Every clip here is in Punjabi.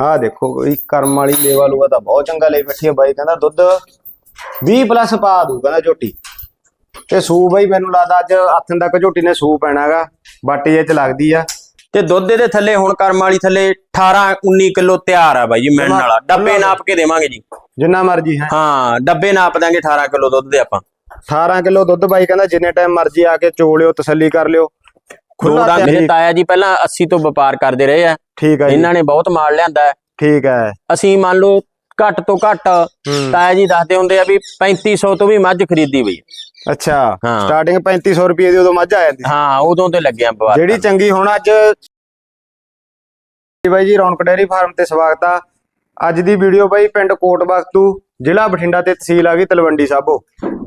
ਆਹ ਦੇਖੋ ਕੋਈ ਕਰਮ ਵਾਲੀ ਲੇਵਾ ਲੂਆ ਤਾਂ ਬਹੁਤ ਚੰਗਾ ਲਈ ਬੈਠੀ ਆ ਬਾਈ ਕਹਿੰਦਾ ਦੁੱਧ 20 ਪਲੱਸ ਪਾ ਦੂ ਕਹਿੰਦਾ ਝੋਟੀ। ਤੇ ਸੂ ਬਾਈ ਮੈਨੂੰ ਲੱਗਦਾ ਅੱਜ ਹੱਥਨ ਤੱਕ ਝੋਟੀ ਨੇ ਸੂ ਪੈਣਾਗਾ ਬਾਟੀ ਇਹ ਚ ਲੱਗਦੀ ਆ। ਤੇ ਦੁੱਧ ਇਹਦੇ ਥੱਲੇ ਹੁਣ ਕਰਮ ਵਾਲੀ ਥੱਲੇ 18 19 ਕਿਲੋ ਤਿਆਰ ਆ ਬਾਈ ਜੀ ਮਿਲਣ ਵਾਲਾ। ਡੱਬੇ ਨਾਪ ਕੇ ਦੇਵਾਂਗੇ ਜੀ। ਜਿੰਨਾ ਮਰਜ਼ੀ ਹੈ। ਹਾਂ ਡੱਬੇ ਨਾਪ ਦਾਂਗੇ 18 ਕਿਲੋ ਦੁੱਧ ਦੇ ਆਪਾਂ। 18 ਕਿਲੋ ਦੁੱਧ ਬਾਈ ਕਹਿੰਦਾ ਜਿੰਨੇ ਟਾਈਮ ਮਰਜ਼ੀ ਆ ਕੇ ਚੋਲਿਓ ਤਸੱਲੀ ਕਰ ਲਿਓ। ਖੁੱਲਾ ਮੇਰੇ ਤਾਇਆ ਜੀ ਪਹਿਲਾਂ 80 ਤੋਂ ਵਪਾਰ ਕਰਦੇ ਰਹੇ ਆ। ਠੀਕ ਹੈ ਜੀ ਇਹਨਾਂ ਨੇ ਬਹੁਤ ਮਾਲ ਲਿਆਂਦਾ ਹੈ। ਠੀਕ ਹੈ ਅਸੀਂ ਮੰਨ ਲਓ ਘੱਟ ਤੋਂ ਘੱਟ ਹੂੰ। ਤਾਇਆ ਜੀ ਦੱਸਦੇ ਹੁੰਦੇ ਆ ਵੀ 3500 ਤੋਂ ਵੀ ਮੱਝ ਖਰੀਦੀ ਬਈ ਅੱਛਾ ਹਾਂ। ਸਟਾਰਟਿੰਗ 3500 ਰੁਪਏ ਦੀ ਉਦੋਂ ਮੱਝ ਆ ਜਾਂਦੀ ਸੀ। ਹਾਂ ਉਦੋਂ ਤੇ ਲੱਗਿਆ ਵਪਾਰ ਜਿਹੜੀ ਚੰਗੀ ਹੁਣ ਅੱਜ ਜੀ ਬਾਈ ਜੀ ਰੌਣਕ ਡੇਅਰੀ ਫਾਰਮ ਤੇ ਸਵਾਗਤ ਆ ਅੱਜ ਦੀ ਵੀਡੀਓ ਬਾਈ ਪਿੰਡ ਕੋਟ ਬਖਤੂ ਜ਼ਿਲ੍ਹਾ ਬਠਿੰਡਾ ਤੇ ਤਹਿਸੀਲ ਆ ਗਈ ਤਲਵੰਡੀ ਸਾਬੋ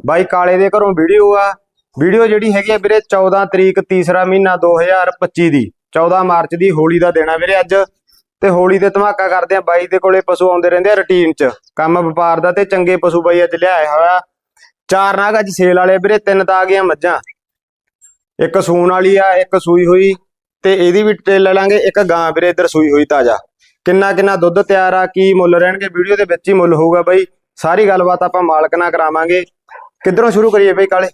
ਬਾਈ ਕਾਲੇ ਦੇ ਘਰੋਂ ਵੀਡੀਓ ਆ ਵੀਡੀਓ ਜਿਹੜੀ ਹੈਗੀ ਆ ਵੀਰੇ 14 ਤਰੀਕ ਤੀਸਰਾ ਮਹੀਨਾ 2025 ਦੀ 14 ਮਾਰਚ ਦੀ ਹੋਲੀ ਦਾ ਦਿਨ ਆ ਵੀਰੇ ਅੱਜ। ਤੇ ਹੋਲੀ ਦੇ ਧਮਾਕਾ ਕਰਦੇ ਆ ਬਾਈ ਦੇ ਕੋਲੇ ਪਸ਼ੂ ਆਉਂਦੇ ਰਹਿੰਦੇ ਆ ਰੁਟੀਨ 'ਚ। ਕੰਮ ਵਪਾਰ ਦਾ ਤੇ ਚੰਗੇ ਪਸ਼ੂ ਬਾਈ ਅੱਜ ਲਿਆਇਆ ਹੋਇਆ। ਚਾਰ ਨਾਗ ਅੱਜ ਸੇਲ ਵਾਲੇ ਵੀਰੇ, ਤਿੰਨ ਤਾਂ ਆ ਗਈਆਂ ਮੱਝਾਂ। ਇੱਕ ਸੂਣ ਵਾਲੀ ਆ, ਇੱਕ ਸੂਈ ਹੋਈ। ਤੇ ਇਹਦੀ ਵੀ ਡਿਟੇਲ ਲੈ ਲਾਂਗੇ, ਇੱਕ ਗਾਂ ਵੀਰੇ ਇੱਧਰ ਸੂਈ ਹੋਈ ਤਾਜ਼ਾ। ਕਿੰਨਾ ਕਿੰਨਾ ਦੁੱਧ ਤਿਆਰ ਆ, ਕੀ ਮੁੱਲ ਰਹਿਣਗੇ, ਵੀਡੀਓ ਦੇ ਵਿੱਚ ਹੀ ਮੁੱਲ ਹੋਊਗਾ ਬਾਈ। ਸਾਰੀ ਗੱਲਬਾਤ ਆਪਾਂ ਮਾਲਕ ਨਾਲ ਕਰਾਵਾਂਗੇ। ਕਿੱਧਰੋਂ ਸ਼ੁਰੂ ਕਰੀਏ ਬਾਈ ਕਾਲੇ?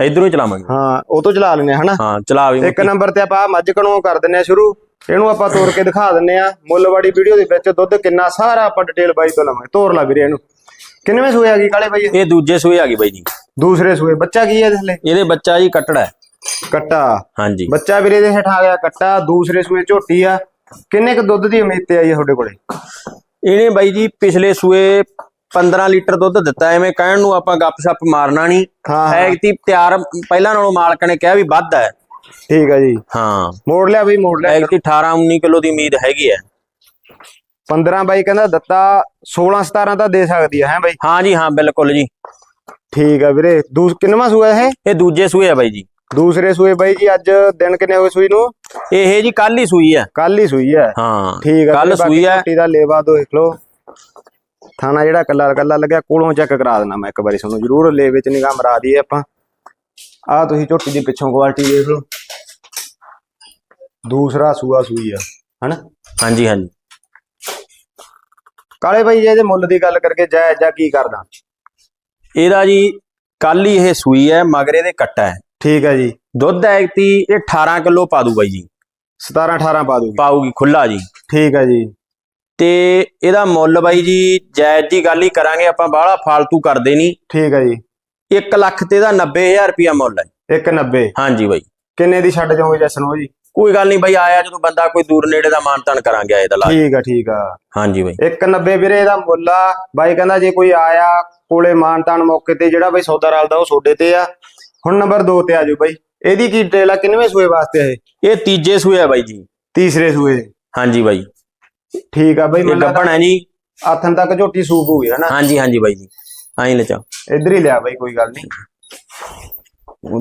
ਇਧਰੋਂ ਹੀ ਚਲਾਵਾਂਗੇ। ਹਾਂ ਉਹ ਤੋਂ ਚਲਾ ਲੈਨੇ ਹਨਾ? ਹਾਂ ਚਲਾ ਵੀ ਇੱਕ ਨੰਬਰ ਤੇ ਆਪਾਂ ਮੱਝ ਕਣੋਂ ਕਰ ਦਿੰਨੇ ਆ ਸ਼ੁਰੂ। ਇਹਨੂੰ ਆਪਾਂ ਤੋੜ ਕੇ ਦਿਖਾ ਦਿੰਨੇ ਆ। ਮੁੱਲਵਾੜੀ ਵੀਡੀਓ ਦੇ ਵਿੱਚ ਦੁੱਧ ਕਿੰਨਾ ਸਾਰਾ ਆਪਾਂ ਡਿਟੇਲ ਬਾਈ ਤੋਂ ਲਵਾਂਗੇ। ਤੋੜ ਲਾ ਵੀਰੇ ਇਹਨੂੰ। ਕਿੰਨਵੇਂ ਸੂਏ ਆ ਗਈ ਕਾਲੇ ਬਾਈ ਇਹ? ਦੂਜੇ ਸੂਏ ਆ ਗਈ ਬਾਈ ਜੀ। ਦੂਸਰੇ ਸੂਏ। ਬੱਚਾ ਕੀ ਹੈ ਥੱਲੇ? ਇਹਦੇ ਬੱਚਾ ਜੀ ਕੱਟੜਾ ਹੈ। ਕੱਟਾ। ਹਾਂਜੀ। ਬੱਚਾ ਵੀਰੇ ਦੇ ਹੇਠ ਆ ਗਿਆ ਕੱਟਾ। ਦੂਸਰੇ ਸੂਏ ਝੋਟੀ ਆ। ਕਿੰਨੇ ਕ ਦੁੱਧ ਦੀ ਉਮੀਦ ਤੇ ਆਈ ਤੁਹਾਡੇ ਕੋਲੇ? ਇਹਨੇ ਬਾਈ ਜੀ ਪਿਛਲੇ ਸੂਏ 15 ਲੀਟਰ ਦੁੱਧ ਦਿੱਤਾ ਐਵੇਂ ਕਹਿਣ ਨੂੰ ਆਪਾਂ ਗੱਪ-ਸ਼ੱਪ ਮਾਰਨਾ ਨਹੀਂ। ਹਾਂ ਹਾਂ। ਐਗਤੀ ਤਿਆਰ ਪਹਿਲਾਂ ਨਾਲੋਂ ਮਾਲਕ ਨੇ ਕਿਹਾ ਵੀ ਵੱਧ ਹੈ। ਠੀਕ ਹੈ ਜੀ। ਹਾਂ। ਮੋੜ ਲਿਆ ਬਈ ਮੋੜ ਲਿਆ। ਐਗਤੀ 18 19 ਕਿਲੋ ਦੀ ਉਮੀਦ ਹੈਗੀ ਹੈ। 15 ਬਾਈ ਕਹਿੰਦਾ ਦਿੱਤਾ 16 17 ਤਾਂ ਦੇ ਸਕਦੀ ਹੈ ਹੈ ਬਾਈ? ਹਾਂ ਜੀ ਹਾਂ ਬਿਲਕੁਲ ਜੀ। ਠੀਕ ਹੈ ਵੀਰੇ ਦੂਸ ਕਿੰਨਵਾਂ ਸੂਆ ਇਹ? ਇਹ ਦੂਜੇ ਸੂਏ ਆ ਬਾਈ ਜੀ। ਦੂਸਰੇ ਸੂਏ ਬਾਈ ਜੀ ਅੱਜ ਦਿਨ ਕਿੰਨੇ ਹੋਏ ਸੂਈ ਨੂੰ? ਇਹ ਜੀ ਕੱਲ ਹੀ ਸੂਈ ਹੈ। ਕੱਲ ਹੀ ਸੂਈ ਹੈ। ਹਾਂ। ਠੀਕ ਹੈ ਕੱਲ ਸੂਈ ਹੈ। ਝੋਟੀ ਦਾ ਲੇਵਾ ਦੇਖ ਲਓ। ਥਾਣਾ ਜਿਹੜਾ ਕੱਲਾ ਕੱਲਾ ਲੱਗਿਆ ਕੋਲੋਂ ਚੈੱਕ ਕਰਾ ਦੇਣਾ ਮੈਂ ਇੱਕ ਵਾਰੀ ਤੁਹਾਨੂੰ ਜ਼ਰੂਰ ਲੇਵੇ ਚ ਨਿਗਾਹ ਮਰਾ ਦਈਏ ਆਪਾਂ। ਆਹ ਤੁਸੀਂ ਝੋਟੀ ਦੀ ਪਿੱਛੋਂ ਕੁਆਲਿਟੀ ਦੇਖ ਲਓ। ਦੂਸਰਾ ਸੂਆ ਸੂਈ ਆ ਹਨਾ? ਹਾਂਜੀ ਹਾਂਜੀ। ਕਾਲੇ ਬਾਈ ਜੇ ਇਹਦੇ ਮੁੱਲ ਦੀ ਗੱਲ ਕਰਕੇ ਜਾਇਜ਼ ਜਾਂ ਕੀ ਕਰਦਾ? ਇਹਦਾ ਜੀ ਕੱਲ ਹੀ ਇਹ ਸੂਈ ਹੈ ਮਗਰ ਇਹਦੇ ਕੱਟਾ ਹੈ। ਠੀਕ ਹੈ ਜੀ। ਦੁੱਧ ਐਗਤੀ ਇਹ 18 ਕਿਲੋ ਪਾ ਦੂ ਬਾਈ ਜੀ। 17 18 ਪਾ ਦੂਗੀ। ਪਾਊਗੀ ਖੁੱਲਾ ਜੀ। ਠੀਕ ਹੈ ਜੀ। ਤੇ ਇਹਦਾ ਮੁੱਲ ਬਾਈ ਜੀ ਜਾਇਜ਼ ਦੀ ਗੱਲ ਹੀ ਕਰਾਂਗੇ ਆਪਾਂ ਬਾਹਲਾ ਫਾਲਤੂ ਕਰਦੇ ਨਹੀਂ। ਠੀਕ ਹੈ ਜੀ। 1 ਲੱਖ ਤੇ ਦਾ 90000 ਰੁਪਿਆ ਮੁੱਲ ਹੈ 190 ਹਾਂਜੀ ਬਾਈ। ਕਿੰਨੇ ਦੀ ਛੱਡ ਜਾਓਗੇ ਜੈਸਨ ਜੀ ਕੋਈ ਗੱਲ ਨਹੀਂ ਬਾਈ ਆਇਆ ਜਦੋਂ ਬੰਦਾ ਕੋਈ ਦੂਰ ਨੇੜੇ ਦਾ ਮਾਨਤਾਨ ਕਰਾਂਗੇ ਆਏ ਦਾ ਲਾ ਠੀਕ ਆ ਠੀਕ ਆ। ਹਾਂਜੀ ਬਾਈ। 190 ਵੀਰੇ ਇਹਦਾ ਮੁੱਲ ਆ। ਬਾਈ ਕਹਿੰਦਾ ਜੇ ਕੋਈ ਆਇਆ ਕੋਲੇ ਮਾਨਤਾਨ ਮੌਕੇ ਤੇ ਜਿਹੜਾ ਬਾਈ ਸੌਦਾ ਰਲਦਾ ਉਹ ਸੋਡੇ ਤੇ ਆ। ਹੁਣ ਨੰਬਰ 2 ਤੇ ਆ ਜਾਓ ਬਾਈ। ਇਹਦੀ ਕੀ ਡਿਟੇਲ ਆ? ਕਿੰਨਵੇਂ ਸੂਏ ਵਾਸਤੇ ਇਹ? ਇਹ ਤੀਜੇ ਸੂਏ ਆ ਬਾਈ ਜੀ। ਤੀਸਰੇ ਸੂਏ। ਹਾਂਜੀ ਬਾਈ। ਠੀਕ ਆ ਬਾਈ ਇਹ ਹੈ ਜੀ। ਆਥਨ ਤੱਕ ਝੋਟੀ ਸੂਪ ਹੋ ਗਈ ਹਨਾ ਹਾਂਜੀ ਹਾਂਜੀ ਬਾਈ ਜੀ। ਆਈ ਲੈ ਚਾ ਇੱਧਰ ਹੀ ਲਿਆ ਬਾਈ ਕੋਈ ਗੱਲ ਨਹੀਂ।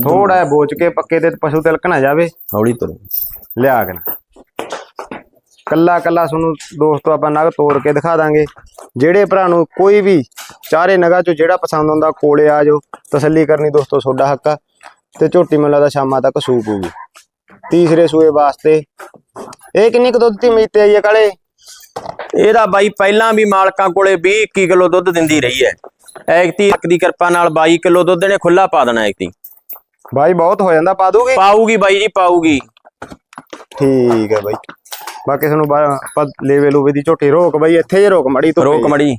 ਥੋੜਾ ਬੋਚ ਕੇ ਪੱਕੇ ਤੇ ਪਸ਼ੂ ਤਿਲਕ ਨਾ ਜਾਵੇ। ਹੌਲੀ ਤੁਰ। ਲਿਆ ਕੇ ਨਾ। ਕੱਲਾ ਕੱਲਾ ਤੁਹਾਨੂੰ ਦੋਸਤੋ ਆਪਾਂ ਨਗ ਤੋੜ ਕੇ ਦਿਖਾ ਦਾਂਗੇ। ਜਿਹੜੇ ਭਰਾ ਨੂੰ ਕੋਈ ਵੀ ਚਾਰੇ ਨਗਾ ਚੋਂ ਜਿਹੜਾ ਪਸੰਦ ਆਉਂਦਾ ਕੋਲੇ ਆ ਜਾਓ। ਤਸੱਲੀ ਕਰਨੀ ਦੋਸਤੋ ਤੁਹਾਡਾ ਹੱਕ ਆ। ਤੇ ਝੋਟੀ ਮੈਨੂੰ ਲੱਗਦਾ ਸ਼ਾਮਾਂ ਤੱਕ ਸੂਪ ਹੋਊਗੀ। ਤੀਸਰੇ ਸੂਏ ਵਾਸਤੇ। ਇਹ ਕਿੰਨੀ ਕੁ ਦੁੱਧ ਦੀ ਉਮੀਦ ਤੇ ਆਈ ਹੈ ਕਾਲੇ? ਇਹਦਾ ਬਾਈ ਪਹਿਲਾਂ ਵੀ ਮਾਲਕਾਂ ਕੋਲੇ 20 21 ਕਿਲੋ ਦੁੱਧ ਦਿੰਦੀ ਰਹੀ ਹੈ। ਹੱਕ ਦੀ ਕਿਰਪਾ ਨਾਲ 22 ਕਿਲੋ ਦੁੱਧ ਨੇ ਖੁੱਲਾ ਪਾ ਦੇਣਾ ਐਗਤੀ ਬਾਈ ਬਹੁਤ ਹੋ ਜਾਂਦਾ ਪਾ ਦੂਗੀ? ਪਾਊਗੀ ਬਾਈ ਜੀ ਪਾਊਗੀ। ਠੀਕ ਹੈ ਬਾਈ। ਬਾਕੀ ਬਾ- ਆਪਾਂ ਲੈਵੇ ਲੂਵੇ ਦੀ ਝੋਟੀ ਰੋਕ ਬਾਈ ਇੱਥੇ ਜੇ ਰੋਕ ਮੜੀ ਤੋਂ ਰੋਕ ਮੜੀ।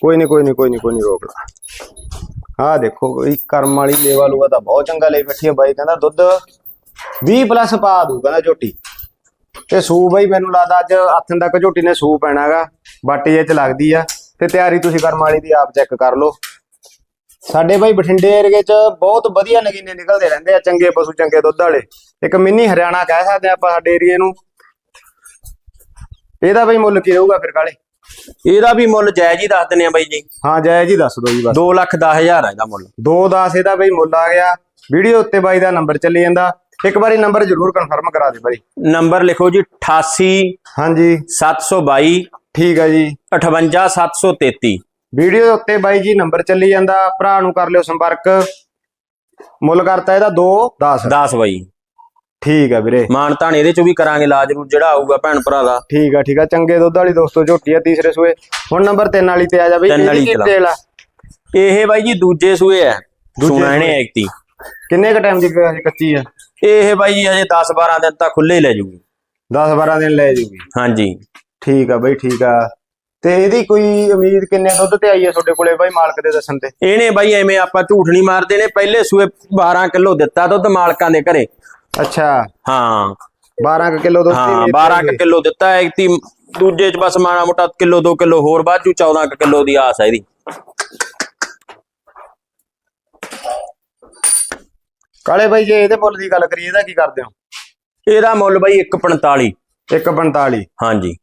ਕੋਈ ਨਹੀਂ ਕੋਈ ਨਹੀਂ ਕੋਈ ਨਹੀਂ ਕੋਈ ਨਹੀਂ ਰੋਕ ਆਹ ਦੇਖੋ ਕੋਈ ਕਰਮ ਵਾਲੀ ਲੇਵਾ ਲੂਆ ਤਾਂ ਬਹੁਤ ਚੰਗਾ ਲਈ ਬੈਠੀ ਹੈ ਬਾਈ ਕਹਿੰਦਾ ਦੁੱਧ 20 ਪਲੱਸ ਪਾ ਦੂ ਕਹਿੰਦਾ ਝੋਟੀ। ਤੇ ਸੂ ਬਾਈ ਮੈਨੂੰ ਲੱਗਦਾ ਅੱਜ ਹੱਥਨ ਤੱਕ ਝੋਟੀ ਨੇ ਸੂ ਪੈਣਾਗਾ ਬਾਟੀ ਇਹ ਚ ਲੱਗਦੀ ਆ। ਤੇ ਤਿਆਰੀ ਤੁਸੀਂ ਕਰਮ ਵਾਲੀ ਦੀ ਆਪ ਚੈੱਕ ਕਰ ਲਓ। ਸਾਡੇ ਬਾਈ ਬਠਿੰਡੇ ਏਰੀਏ ਚ ਬਹੁਤ ਵਧੀਆ ਨਗੀਨੇ ਨਿਕਲਦੇ ਰਹਿੰਦੇ ਆ ਚੰਗੇ ਪਸ਼ੂ ਚੰਗੇ ਦੁੱਧ ਵਾਲੇ। ਇੱਕ ਮਿੰਨੀ ਹਰਿਆਣਾ ਕਹਿ ਸਕਦੇ ਆ ਆਪਾਂ ਸਾਡੇ ਏਰੀਏ ਨੂੰ। ਇਹਦਾ ਬਾਈ ਮੁੱਲ ਕੀ ਰਹੂਗਾ ਫਿਰ ਕਾਲੇ? ਇਹਦਾ ਵੀ ਮੁੱਲ ਜਾਇਜ਼ ਹੀ ਦੱਸ ਦਿੰਨੇ ਆ ਬਾਈ ਜੀ। ਹਾਂ ਜਾਇਜ਼ ਹੀ ਦੱਸ ਦਿਓ ਜੀ ਬਸ। 2 ਲੱਖ 10000 ਹੈ ਇਹਦਾ ਮੁੱਲ। 210 ਇਹਦਾ ਬਈ ਮੁੱਲ ਆ ਗਿਆ। ਵੀਡੀਓ ਉੱਤੇ ਬਾਈ ਦਾ ਨੰਬਰ ਚੱਲੀ ਜਾਂਦਾ। ਇੱਕ ਵਾਰੀ ਨੰਬਰ ਜ਼ਰੂਰ ਕਨਫਰਮ ਕਰਾ ਦੇ ਬਾਈ। ਨੰਬਰ ਲਿਖੋ ਜੀ 88 ਹਾਂਜੀ। 722 ਠੀਕ ਹੈ ਜੀ। 58 733 ਵੀਡੀਓ ਦੇ ਉੱਤੇ ਬਾਈ ਜੀ ਨੰਬਰ ਚੱਲੀ ਜਾਂਦਾ। ਭਰਾ ਨੂੰ ਕਰ ਲਿਓ ਸੰਪਰਕ। ਮੁੱਲ ਕਰਤਾ ਇਹਦਾ 210 10 ਬਾਈ। ਠੀਕ ਆ ਵੀਰੇ। ਮਾਨ ਤਾਣ ਇਹਦੇ ਚੋਂ ਵੀ ਕਰਾਂਗੇ ਇਲਾਜ ਨੂੰ ਜਿਹੜਾ ਆਊਗਾ ਭੈਣ ਭਰਾ ਦਾ। ਠੀਕ ਆ ਠੀਕ ਆ। ਚੰਗੇ ਦੁੱਧ ਵਾਲੀ ਦੋਸਤੋ ਝੋਟੀ ਆ ਤੀਸਰੇ ਸੂਏ। ਹੁਣ ਨੰਬਰ 3 ਵਾਲੀ ਤੇ ਆ ਜਾ ਬਈ। ਤਿੰਨ ਇਹਦੀ। ਡਿਟੇਲ ਆ? ਇਹ ਬਾਈ ਜੀ ਦੂਜੇ ਸੂਏ ਆ। ਸੁਣਾ ਇਹਨੇ। ਐਕਤੀ ਕਿੰਨੇ ਕ ਟਾਈਮ ਦੀ ਕੱਚੀ ਆ? ਇਹ ਬਾਈ ਜੀ ਹਜੇ 10 12 ਦਿਨ ਤਾਂ ਖੁੱਲੇ ਹੀ ਲੈ ਜੂਗੀ। 10 12 ਦਿਨ ਲੈ ਜੂਗੀ। ਹਾਂਜੀ। ਠੀਕ ਆ ਬਈ ਠੀਕ ਆ। ਤੇ ਇਹਦੀ ਕੋਈ ਉਮੀਦ ਕਿੰਨੇ ਦੁੱਧ ਤੇ ਆਈ ਆ ਤੁਹਾਡੇ ਕੋਲੇ ਬਾਈ ਮਾਲਕ ਦੇ ਦੱਸਣ ਤੇ? ਇਹਨੇ ਬਾਈ ਐਵੇਂ ਆਪਾਂ ਝੂਠ ਨਹੀਂ ਮਾਰਦੇ ਨੇ ਪਹਿਲੇ ਸੂਏ 12 ਕਿਲੋ ਦਿੱਤਾ ਦੁੱਧ ਮਾਲਕਾਂ ਦੇ ਘਰੇ। ਅੱਛਾ। ਹਾਂ। 12 ਕਿਲੋ ਦੁੱਧ ਹਾਂ ਉਮੀਦ 12 ਕਰੀਏ। ਕਿਲੋ ਦਿੱਤਾ ਐਕਤੀ ਦੂਜੇ ਚ ਬਸ ਮਾੜਾ ਮੋਟਾ ਕਿਲੋ 2 ਕਿਲੋ ਹੋਰ ਬਾਜੂ 14 ਕਿਲੋ ਦੀ ਆਸ ਹੈ ਇਹਦੀ। ਕਾਲੇ ਬਾਈ ਜੇ ਇਹਦੇ ਮੁੱਲ ਦੀ ਗੱਲ ਕਰੀਏ ਇਹਦਾ ਕੀ ਕਰਦੇ ਹੋ? ਇਹਦਾ ਮੁੱਲ ਬਾਈ 145 145 ਹਾਂਜੀ।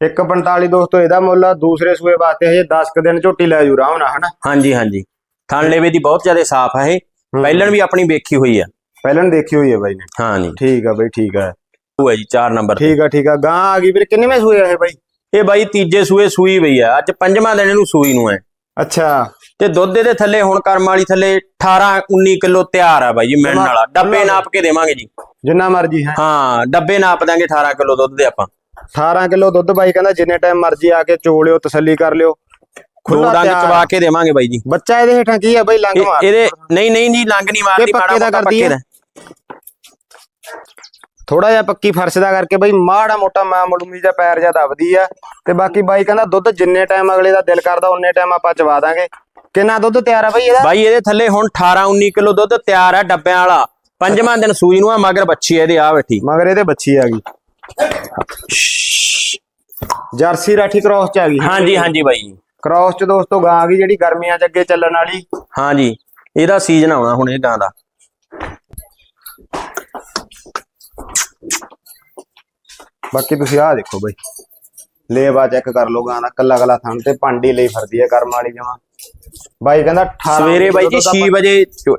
145 ਦੋਸਤੋ ਇਹਦਾ ਮੁੱਲ ਆ ਦੂਸਰੇ ਸੂਏ ਵਾਸਤੇ ਹਜੇ 10 ਕ ਦਿਨ ਝੋਟੀ ਲੈ ਜੂ ਨਾਲ ਹਨਾ? ਹਾਂਜੀ ਹਾਂਜੀ। ਥਣ ਲੇਵੇ ਦੀ ਬਹੁਤ ਜ਼ਿਆਦਾ ਸਾਫ਼ ਹੈ ਇਹ। ਪਹਿਲਣ ਵੀ ਆਪਣੀ ਵੇਖੀ ਹੋਈ ਆ। ਪਹਿਲਾਂ ਦੇਖੀ ਹੋਈ ਹੈ ਬਾਈ ਨੇ। ਹਾਂਜੀ। ਠੀਕ ਆ ਬਾਈ ਠੀਕ ਆ। ਉਹ ਹੈ ਜੀ 4 ਨੰਬਰ ਠੀਕ ਆ ਠੀਕ ਆ। ਗਾਂ ਆ ਗਈ ਵੀਰੇ ਕਿੰਨੇਵੇਂ ਸੂਏ ਆ ਇਹ ਬਾਈ? ਇਹ ਬਾਈ ਤੀਜੇ ਸੂਏ ਸੂਈ ਪਈ ਆ। ਅੱਜ ਪੰਜਵਾਂ ਦਿਨ ਇਹਨੂੰ ਸੂਈ ਨੂੰ ਹੈ ਅੱਛਾ। ਤੇ ਦੁੱਧ ਦੇ ਥੱਲੇ ਹੁਣ ਕਰਮ ਵਾਲੀ ਥੱਲੇ 18 19 ਕਿਲੋ ਤਿਆਰ ਆ ਬਾਈ ਜੀ ਮਿਲਣ ਵਾਲਾ। ਡੱਬੇ ਨਾਪ ਕੇ ਦੇਵਾਂਗੇ ਜੀ। ਜਿੰਨਾ ਮਰਜ਼ੀ ਹੈ। ਹਾਂ ਡੱਬੇ ਨਾਪ ਦਾਂਗੇ 18 ਕਿਲੋ ਦੁੱਧ ਦੇ ਆਪਾਂ। 18 ਕਿਲੋ ਦੁੱਧ ਬਾਈ ਕਹਿੰਦਾ ਜਿੰਨੇ ਟਾਈਮ ਮਰਜ਼ੀ ਆ ਕੇ ਚੋਲਿਓ ਤਸੱਲੀ ਕਰ ਲਿਓ। ਖੁੱਲਾ ਤਿਆਰ। ਚਵਾ ਕੇ ਦੇਵਾਂਗੇ ਬਾਈ ਜੀ। ਬੱਚਾ ਇਹਦੇ ਹੇਠਾਂ ਕੀ ਆ ਬਾਈ ਲੰਗ ਮਾਰ। ਇਹਦੇ ਨਹੀਂ ਨਹੀਂ ਜੀ ਲੰਗ ਨਹੀਂ ਮਾਰਦੀ ਮਾੜਾ ਪੱਕੇ? ਦਾ। ਥੋੜਾ ਜਿਹਾ ਪੱਕੀ ਫਰਸ਼ ਦਾ ਕਰਕੇ ਬਾਈ ਮਾੜਾ ਮੋਟਾ ਮਾਮੂਲੀ ਜਿਹਾ ਪੈਰ ਜਿਹਾ ਦਬਦੀ ਆ ਤੇ ਬਾਕੀ ਬਾਈ ਕਹਿੰਦਾ ਦੁੱਧ ਜਿੰਨੇ ਟਾਈਮ ਅਗਲੇ ਦਾ ਦਿਲ ਕਰਦਾ ਉਨੇ ਟਾਈਮ ਆਪਾਂ ਚਵਾ ਦਾਂਗੇ। ਕਿੰਨਾ ਦੁੱਧ ਤਿਆਰ ਆ ਬਾਈ ਇਹਦਾ? ਬਾਈ ਇਹਦੇ ਥੱਲੇ ਹੁਣ 18 19 ਕਿਲੋ ਦੁੱਧ ਤਿਆਰ ਆ ਡੱਬਿਆਂ ਵਾਲਾ। ਪੰਜਵਾਂ ਦਿਨ ਸੂਈ ਨੂੰ ਆ ਮਗਰ ਬੱਚੀ ਇਹਦੇ ਆ ਬੈਠੀ। ਮਗਰ ਇਹਦੇ ਬੱਚੀ ਆ ਗਈ। ਜਰਸੀ ਰਾਠੀ ਕ੍ਰਾਸ ਚ ਆ ਗਈ। ਹਾਂਜੀ ਹਾਂਜੀ ਬਾਈ। ਕ੍ਰਾਸ ਚ ਦੋਸਤੋ ਗਾਂ ਆ ਗਈ ਜਿਹੜੀ ਗਰਮੀਆਂ ਚ ਅੱਗੇ ਚੱਲਣ ਵਾਲੀ। ਹਾਂਜੀ ਇਹਦਾ ਸੀਜ਼ਨ ਆਉਣਾ ਹੁਣ ਇਹ ਗਾਂ ਦਾ। ਬਾਕੀ ਤੁਸੀਂ ਆਹ ਦੇਖੋ ਬਾਈ। ਲੇਵਾ ਚੈੱਕ ਕਰ ਲਓ ਗਾਂ ਦਾ ਕੱਲਾ ਕੱਲਾ ਥਣ ਤੇ ਪਾਂਡੀ ਲਈ ਫਿਰਦੀ ਹੈ ਕਰਮ ਵਾਲੀ ਜਮਾ। ਬਾਈ ਕਹਿੰਦਾ 18 ਸਵੇਰੇ ਬਾਈ ਜੀ 6 ਵਜੇ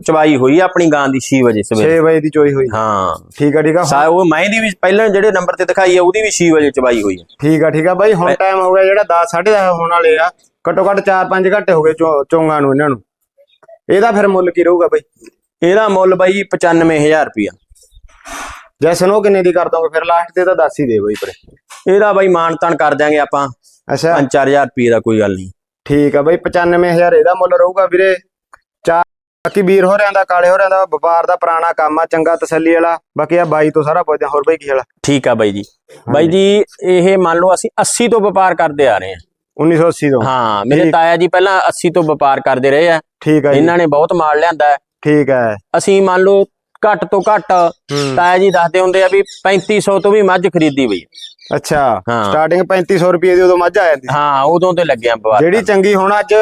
ਚਵਾਈ ਹੋਈ ਆਪਣੀ ਗਾਂ ਦੀ 6 ਵਜੇ 6 ਸਵੇਰੇ ਵਜੇ ਦੀ ਚੋਈ ਹੋਈ। ਹਾਂ। ਠੀਕ ਆ ਠੀਕ ਆ ਉਹ ਮੈਂ ਦੀ ਵੀ ਪਹਿਲਾਂ ਜਿਹੜੇ ਨੰਬਰ ਤੇ ਦਿਖਾਈ ਆ ਉਹਦੀ ਵੀ 6 ਵਜੇ ਚਵਾਈ ਹੋਈ ਆ। ਠੀਕ ਆ ਠੀਕ ਆ ਬਾਈ ਹੁਣ ਟਾਈਮ ਹੋ ਗਿਆ ਜਿਹੜਾ 10 10:30 ਹੋਣ ਵਾਲੇ ਆ। ਘੱਟੋ ਘੱਟ 4-5 ਘੰਟੇ ਹੋ ਗਏ ਚੋਂਗਾਂ ਨੂੰ ਇਹਨਾਂ ਨੂੰ। ਇਹਦਾ ਫਿਰ ਮੁੱਲ ਕੀ ਰਹੂਗਾ ਬਾਈ? ਇਹਦਾ ਮੁੱਲ ਬਾਈ ਜੀ 95000 ਰੁਪਿਆ ਜੈਸਨ ਉਹ ਕਿੰਨੇ ਦੀ ਕਰ ਦੋਗੇ? ਫਿਰ ਲਾਸਟ ਤੇ ਤਾਂ ਦੱਸ ਹੀ ਦੇ ਬਾਈ ਪਰੇ। ਇਹਦਾ ਬਾਈ ਮਾਨ ਤਾਨ ਕਰ ਦਿਆਂਗੇ ਆਪਾਂ। ਅੱਛਾ। 5-4000 ਰੁਪਏ ਦਾ ਕੋਈ ਗੱਲ ਨਹੀਂ। ਠੀਕ ਆ ਬਾਈ 95000 ਇਹਦਾ ਮੁੱਲ ਰਹੂਗਾ ਵੀਰੇ। ਚਾਰ ਬਾਕੀ ਵੀਰ ਹੋਰਿਆਂ ਦਾ ਕਾਲੇ ਹੋਰਿਆਂ ਦਾ ਵਪਾਰ ਦਾ ਪੁਰਾਣਾ ਕੰਮ ਆ ਚੰਗਾ ਤਸੱਲੀ ਵਾਲਾ। ਬਾਕੀ ਆ ਬਾਈ ਤੋਂ ਸਾਰਾ ਪੁੱਛਦੇ। ਹੋਰ ਬਾਈ ਕੀ ਹਾਲ? ਠੀਕ ਆ ਬਾਈ ਜੀ। ਬਾਈ ਜੀ ਇਹ ਮੰਨ ਲਓ ਅਸੀਂ 80 ਤੋਂ ਵਪਾਰ ਕਰਦੇ ਆ ਰਹੇ ਹਾਂ 1980 ਤੋਂ। ਹਾਂ ਮੇਰੇ। ਤਾਇਆ ਜੀ ਪਹਿਲਾਂ 80 ਤੋਂ ਵਪਾਰ ਕਰਦੇ ਰਹੇ ਆ। ਠੀਕ ਆ ਜੀ। ਇਹਨਾਂ ਨੇ ਬਹੁਤ ਮਾਲ ਲਿਆਂਦਾ। ਠੀਕ ਹੈ ਅਸੀਂ ਮੰਨ ਲਓ ਘੱਟ ਤੋਂ ਘੱਟ ਤਾਇਆ ਜੀ ਦੱਸਦੇ ਹੁੰਦੇ ਆ ਵੀ 3500 ਤੋਂ ਵੀ ਮੱਝ ਖਰੀਦੀ ਬਈ। ਅੱਛਾ ਹਾਂ। ਸਟਾਰਟਿੰਗ 3500 ਰੁਪਏ ਦੀ ਉਦੋਂ ਮੱਝ ਆ ਜਾਂਦੀ ਸੀ। ਹਾਂ ਉਦੋਂ ਤੇ ਲੱਗਿਆ ਵਪਾਰ ਜਿਹੜੀ ਚੰਗੀ ਹੁਣ ਅੱਜ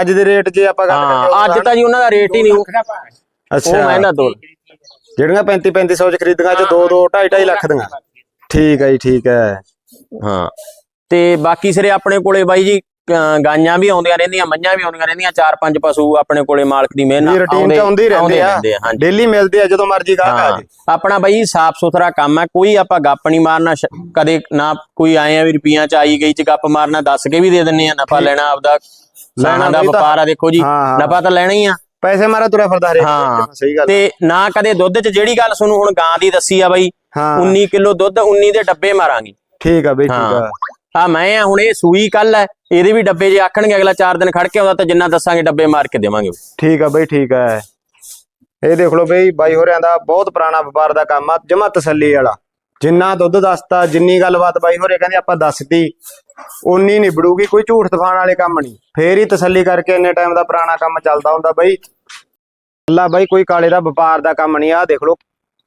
ਅੱਜ ਦੇ ਰੇਟ ਜੇ ਆਪਾਂ ਗੱਲ ਹਾਂ ਕਰੀਏ ਅੱਜ ਤਾਂ ਜੀ ਉਹਨਾਂ ਦਾ ਰੇਟ ਹੀ ਨਹੀਂ ਉਹ। ਅੱਛਾ। ਮਹਿੰਗਾ ਤੋਲ ਜਿਹੜੀਆਂ 35 3500 ਚ ਖਰੀਦੀਆਂ ਚ 2 2 2.5 2.5 ਲੱਖ ਦੀਆਂ। ਠੀਕ ਹੈ ਜੀ ਠੀਕ ਹੈ ਹਾਂ। ਤੇ ਬਾਕੀ ਸਿਰੇ ਆਪਣੇ ਕੋਲੇ ਬਾਈ ਜੀ ਗਾਈਆਂ ਵੀ ਆਉਂਦੀਆਂ ਰਹਿੰਦੀਆਂ ਮੱਝਾਂ ਵੀ ਆਉਂਦੀਆਂ ਰਹਿੰਦੀਆਂ ਚਾਰ ਪੰਜ ਪਸ਼ੂ ਆਪਣੇ ਕੋਲੇ ਮਾਲਕ ਦੀ ਮਿਹਰ ਵੀ ਨਾਲ ਰੁਟੀਨ ਚ ਆਉਂਦੇ ਹੀ ਰਹਿੰਦੇ ਆ ਡੇਲੀ ਮਿਲਦੇ ਆ ਜਦੋਂ ਮਰਜ਼ੀ ਗਾਹਕ ਆ ਜੇ ਆਪਣਾ ਬਾਈ ਸਾਫ਼ ਸੁਥਰਾ ਕੰਮ ਹੈ ਕੋਈ ਆਪਾਂ ਗੱਪ ਨਹੀਂ ਮਾਰਨਾ ਕਦੇ ਨਾ ਕੋਈ ਆਏ ਆ ਵੀ ਰੁਪਈਆਂ ਚ ਆਈ ਗਈ ਚ ਗੱਪ ਮਾਰਨਾ ਦੱਸ ਕੇ ਵੀ ਦੇ ਦਿੰਨੇ ਆ ਨਫਾ ਲੈਣਾ ਆਪਦਾ ਲੈਣਾ ਦਾ ਵਪਾਰ ਆ ਦੇਖੋ ਜੀ। ਨਫਾ ਤਾਂ ਲੈਣਾ ਹੀ ਆ। ਪੈਸੇ ਮਾਰਾ ਤੁਰਿਆ ਫਿਰਦਾ ਹਰੇਕ ਹਾਂ। ਸਹੀ ਗੱਲ ਤੇ ਨਾ ਕਦੇ ਦੁੱਧ ਚ ਜਿਹੜੀ ਗੱਲ ਤੁਹਾਨੂੰ ਹੁਣ ਗਾਂ ਦੀ ਦੱਸੀ ਆ ਬਾਈ ਹਾਂ। 19 ਕਿਲੋ ਦੁੱਧ 19 ਦੇ ਡੱਬੇ ਮਾਰਾਂਗੇ। ਠੀਕ ਆ ਬਈ ਠੀਕ। ਆ। ਆ ਮੈਂ ਆ ਹੁਣ ਇਹ ਸੂਈ ਕੱਲ ਹੈ ਇਹਦੇ ਵੀ ਡੱਬੇ ਜੇ ਆਖਣਗੇ ਅਗਲਾ 4 ਦਿਨ ਖੜ ਕੇ ਆਉਂਦਾ ਤਾਂ ਜਿੰਨਾ ਦੱਸਾਂਗੇ ਡੱਬੇ ਮਾਰ ਕੇ ਦੇਵਾਂਗੇ। ਠੀਕ ਆ ਬਈ, ਠੀਕ ਆ। ਇਹ ਦੇਖ ਲਓ ਬਈ, ਬਾਈ ਹੋਰਿਆਂ ਦਾ ਬਹੁਤ ਪੁਰਾਣਾ ਵਪਾਰ ਦਾ ਕੰਮ ਆ, ਜਮਾ ਤਸੱਲੀ ਵਾਲਾ। ਜਿੰਨਾ ਦੁੱਧ ਦੱਸਤਾ, ਜਿੰਨੀ ਗੱਲਬਾਤ ਬਾਈ ਹੋਰੇ ਕਹਿੰਦੇ ਆਪਾਂ ਦੱਸਤੀ ਉਨੀ ਨਿਬੜੂਗੀ, ਕੋਈ ਝੂਠ ਤਫਾਨ ਵਾਲੇ ਕੰਮ ਨਹੀਂ। ਫੇਰ ਹੀ ਤਸੱਲੀ ਕਰਕੇ ਇੰਨੇ ਟਾਈਮ ਦਾ ਪੁਰਾਣਾ ਕੰਮ ਚੱਲਦਾ ਹੁੰਦਾ ਬਈ। ਅੱਲਾ ਬਾਈ, ਕੋਈ ਕਾਲੇ ਦਾ ਵਪਾਰ ਦਾ ਕੰਮ ਨਹੀਂ ਆ ਦੇਖ ਲਓ।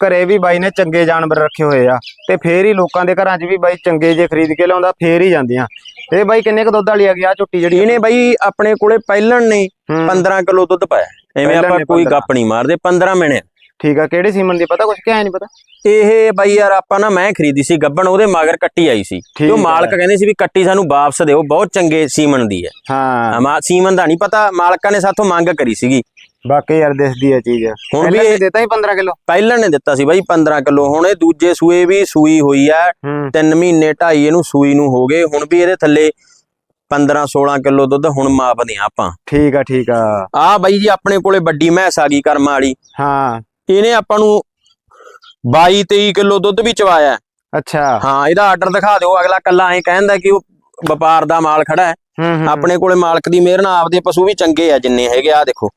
ਘਰੇ ਵੀ ਬਾਈ ਨੇ ਚੰਗੇ ਜਾਨਵਰ ਰੱਖੇ ਹੋਏ ਆ ਤੇ ਫੇਰ ਹੀ ਲੋਕਾਂ ਦੇ ਘਰਾਂ 'ਚ ਵੀ ਬਾਈ ਚੰਗੇ ਜੇ ਖਰੀਦ ਕੇ ਲਿਆਉਂਦਾ ਫੇਰ ਹੀ ਜਾਂਦੀਆਂ। ਇਹ ਬਾਈ ਕਿੰਨੇ ਕੁ ਦੁੱਧ ਵਾਲੀ ਆ ਗਿਆ ਝੁੱਟੀ ਜਿਹੜੀ? ਇਹਨੇ ਬਾਈ ਆਪਣੇ ਕੋਲੇ ਪਹਿਲਣ ਨੇ ਹੂੰ। 15 ਕਿਲੋ ਦੁੱਧ ਪਾਇਆ। ਐਵੇਂ ਆਪਾਂ ਕੋਈ 15 ਗੱਪ ਨਹੀਂ ਮਾਰਦੇ 15 ਮਹੀਨੇ ਠੀਕ ਆ ਕਿਹੜੇ ਸੀਮਨ ਦੀ ਪਤਾ ਕੁਛ? ਕਿਹਾ ਨਹੀਂ ਪਤਾ? ਇਹ ਬਾਈ ਯਾਰ ਆਪਾਂ ਨਾ ਮੈਂ ਖਰੀਦੀ ਸੀ ਗੱਬਣ ਉਹਦੇ ਮਗਰ ਕੱਟੀ ਆਈ ਸੀ। ਤੇ ਉਹ ਮਾਲਕ। ਕਹਿੰਦੇ ਸੀ ਵੀ ਕੱਟੀ ਸਾਨੂੰ ਵਾਪਸ ਦਿਓ ਬਹੁਤ ਚੰਗੇ ਸੀਮਨ ਦੀ ਹੈ। ਹਾਂ। ਮਾ ਸੀਮਨ ਦਾ ਨਹੀਂ ਪਤਾ ਮਾਲਕਾਂ ਨੇ ਸਾਥੋਂ ਮੰਗ ਕਰੀ ਸੀਗੀ। ਬਾਕੀ ਯਾਰ ਦਿਸਦੀ ਹੈ ਚੀਜ਼। ਹੁਣ ਵੀ ਪਹਿਲਾਂ ਇਹ- ਦਿੱਤਾ ਹੀ 15 ਕਿਲੋ। ਪਹਿਲਣ ਨੇ ਦਿੱਤਾ ਸੀ ਬਾਈ 15 ਕਿਲੋ ਹੁਣ ਇਹ ਦੂਜੇ ਸੂਏ ਵੀ ਸੂਈ ਹੋਈ ਆ। ਹੂੰ। 3 ਮਹੀਨੇ ਢਾਈ ਇਹਨੂੰ ਸੂਈ ਨੂੰ ਹੋ ਗਏ ਹੁਣ ਵੀ ਇਹਦੇ ਥੱਲੇ 15 16 ਕਿਲੋ ਦੁੱਧ ਹੁਣ ਮਾਪਦੇ ਆ ਆਪਾਂ। ਠੀਕ ਆ ਠੀਕ ਆ। ਆ ਬਾਈ ਜੀ ਆਪਣੇ ਕੋਲੇ ਵੱਡੀ ਮੈਸ ਆ ਗਈ ਕਰਮਾਂ ਵਾਲੀ। ਹਾਂ। ਇਹਨੇ ਆਪਾਂ ਨੂੰ 22 23 ਕਿਲੋ ਦੁੱਧ ਵੀ ਚਵਾਇਆ। ਅੱਛਾ। ਹਾਂ ਇਹਦਾ ਆਰਡਰ ਦਿਖਾ ਦਿਓ ਅਗਲਾ ਕੱਲਾ ਐਂ ਕਹਿੰਦਾ ਕਿ ਉਹ ਵਪਾਰ ਦਾ ਮਾਲ ਖੜਾ ਹੈ। ਹੂੰ ਹੂੰ ਆਪਣੇ ਕੋਲੇ ਮਾਲਕ ਦੀ ਮਿਹਰ ਨਾਲ ਆਪਦੇ ਪਸ਼ੂ ਵੀ ਚੰਗੇ ਆ ਜਿੰਨੇ ਹੈਗੇ ਆ ਦੇਖੋ।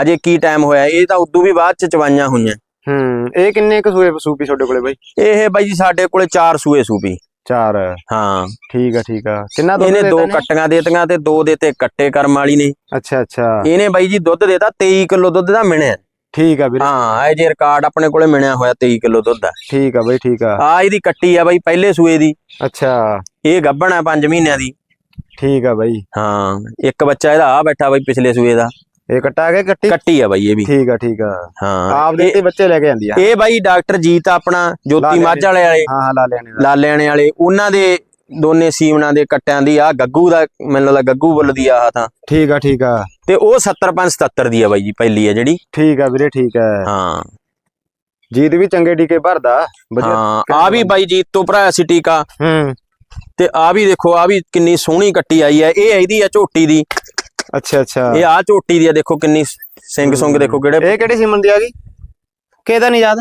ਹਜੇ ਕੀ ਟਾਈਮ ਹੋਇਆ? ਇਹ ਤਾਂ ਉਦੋਂ ਵੀ ਬਾਅਦ ਚ ਚਵਾਈਆਂ ਹੋਈਆਂ। ਹੂੰ ਇਹ ਕਿੰਨੇ ਕੁ ਸੂਏ ਸੂਪੀ ਤੁਹਾਡੇ ਕੋਲੇ ਬਾਈ? ਇਹ ਬਾਈ ਜੀ ਸਾਡੇ ਕੋਲੇ 4 ਸੂਏ ਸੂਪੀ। ਚਾਰ। ਹਾਂ। ਠੀਕ ਆ ਠੀਕ ਆ। ਕਿੰਨਾ ਦੁੱਧ ਇਹਨੇ ਦੋ? ਕੱਟੀਆਂ ਦੇਤੀਆਂ ਤੇ ਦੋ ਦੇਤੇ ਕੱਟੇ ਕਰਮ ਵਾਲੀ ਨੇ। ਅੱਛਾ ਅੱਛਾ। ਇਹਨੇ ਬਾਈ ਜੀ ਦੁੱਧ ਦੇਤਾ 23 ਕਿਲੋ ਦੁੱਧ ਦਾ ਮਿਣਿਆ। ਠੀਕ ਆ ਵੀਰੇ। ਹਾਂ ਇਹ ਜੇ ਰਿਕਾਰਡ ਆਪਣੇ ਕੋਲੇ ਮਿਣਿਆ ਹੋਇਆ 23 ਕਿਲੋ ਦੁੱਧ ਦਾ। ਠੀਕ ਆ ਬਾਈ ਠੀਕ ਆ। ਆ ਇਹਦੀ ਕੱਟੀ ਆ ਬਾਈ ਪਹਿਲੇ ਸੂਏ ਦੀ। ਅੱਛਾ। ਇਹ ਗੱਭਣ ਆ 5 ਮਹੀਨਿਆਂ ਦੀ। ਠੀਕ ਆ ਬਾਈ। ਹਾਂ ਇੱਕ ਬੱਚਾ ਇਹਦਾ ਆ ਬੈਠਾ ਬਾਈ ਪਿਛਲੇ ਸੂਏ ਦਾ। ਇਹ ਕੱਟਾ ਕੇ ਕੱਟੀ? ਕੱਟੀ ਆ ਬਾਈ ਇਹ ਵੀ। ਠੀਕ ਆ ਠੀਕ ਆ। ਹਾਂ। ਆਪ ਦੇ ਤੇ ਬੱਚੇ ਲੈ ਕੇ ਆਂਦੀ ਆ। ਇਹ ਬਾਈ ਡਾਕਟਰ ਜੀਤ ਆਪਣਾ ਜੋਤੀ ਮਾਝ ਵਾਲੇ ਵਾਲੇ। ਹਾਂ ਹਾਂ ਲਾ ਲੈਣੇ ਦਾ ਲਾਲਿਆਣੇ ਵਾਲੇ। ਉਹਨਾਂ ਦੇ ਦੋਨੇ ਸੀਮਣਾ ਦੇ ਕੱਟਿਆਂ ਦੀ ਆ ਗੱਗੂ ਦਾ ਮੈਨੂੰ ਲੱਗਦਾ ਗੱਗੂ ਬੁੱਲ ਦੀ ਆ ਤਾਂ। ਠੀਕ ਆ ਠੀਕ ਆ। ਤੇ ਉਹ 75 77 ਦੀ ਆ ਬਾਈ ਜੀ ਪਹਿਲੀ ਆ ਜਿਹੜੀ। ਠੀਕ ਆ ਵੀਰੇ ਠੀਕ ਆ। ਹਾਂ। ਜੀਤ ਵੀ ਚੰਗੇ ਟੀਕੇ ਭਰਦਾ। ਹਾਂ ਆ ਵੀ ਬਾਈ ਜੀਤ ਤੋਂ ਭਰਾ ਸੀ ਟੀਕਾ। ਹੂੰ। ਤੇ ਆ ਵੀ ਦੇਖੋ ਆ ਵੀ ਕਿੰਨੀ ਸੋਹਣੀ ਕੱਟੀ ਆਈ ਹੈ ਇਹ ਇਹਦੀ ਆ ਝੋਟੀ ਦੀ। ਅੱਛਾ ਅੱਛਾ। ਇਹ ਆ ਝੋਟੀ ਦੀ ਆ ਦੇਖੋ ਕਿੰਨੀ ਸਿੰਘ ਸੁੰਗ ਦੇਖੋ ਕਿਹੜੇ ਇਹ ਕਿਹੜੀ ਸੀਮਨ ਦੀ ਆ ਗਈ? ਕਿਹਦਾ ਨਹੀਂ ਯਾਦ?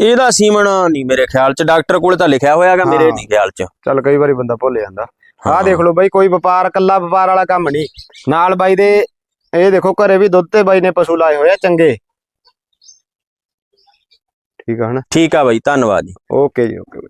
ਇਹਦਾ ਸੀਮਣ ਨਹੀਂ ਮੇਰੇ ਖਿਆਲ ਚ ਡਾਕਟਰ ਕੋਲੇ ਤਾਂ ਲਿਖਿਆ ਹੋਇਆਗਾ ਮੇਰੇ। ਨਹੀਂ ਖਿਆਲ ਚ। ਚੱਲ ਕਈ ਵਾਰੀ ਬੰਦਾ ਭੁੱਲ ਜਾਂਦਾ। ਆਹ। ਦੇਖ ਲਓ ਬਾਈ ਕੋਈ ਵਪਾਰ ਕੱਲਾ ਵਪਾਰ ਵਾਲਾ ਕੰਮ ਨਹੀਂ ਨਾਲ ਬਾਈ ਦੇ ਇਹ ਦੇਖੋ ਘਰੇ ਵੀ ਦੁੱਧ ਤੇ ਬਾਈ ਨੇ ਪਸ਼ੂ ਲਾਏ ਹੋਏ ਆ ਚੰਗੇ। ਠੀਕ ਆ ਹਨਾ? ਠੀਕ ਆ ਬਾਈ ਧੰਨਵਾਦ ਜੀ। ਓਕੇ ਜੀ ਓਕੇ